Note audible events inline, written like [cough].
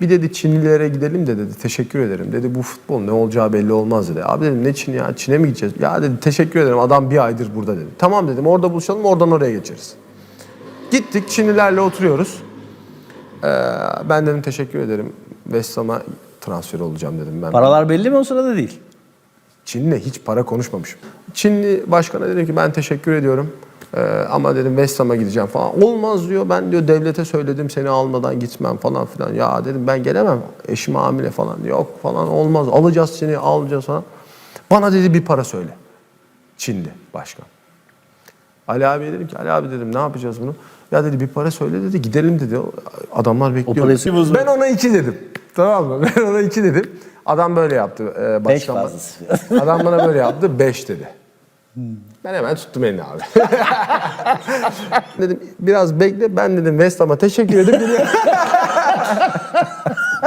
Bir dedi Çinlilere gidelim de dedi teşekkür ederim. Dedi bu futbol ne olacağı belli olmaz dedi. Abi dedim ne Çin ya Çin'e mi gideceğiz? Ya dedi teşekkür ederim adam bir aydır burada dedi. Tamam dedim orada buluşalım oradan oraya geçeriz. Gittik Çinlilerle oturuyoruz. Ee, ben dedim teşekkür ederim. West Ham'a transfer olacağım dedim ben. Paralar belli mi o sırada değil? Çin'le hiç para konuşmamışım. Çinli başkana dedim ki ben teşekkür ediyorum. Ee, ama dedim West Ham'a gideceğim falan. Olmaz diyor ben diyor devlete söyledim seni almadan gitmem falan filan. Ya dedim ben gelemem eşim hamile falan. Yok falan olmaz alacağız seni alacağız falan. Bana dedi bir para söyle. Çinli başkan. Ali abi dedim ki Ali abi dedim ne yapacağız bunu? Ya dedi bir para söyle dedi gidelim dedi. Adamlar bekliyor. ben ona iki dedim. Tamam mı? [laughs] Ben ona iki dedim. Adam böyle yaptı. Beş başkan fazlası. Adam bana böyle yaptı. Beş dedi. Ben hemen tuttum elini abi. [laughs] dedim biraz bekle. Ben dedim West Ham'a teşekkür edip. [laughs]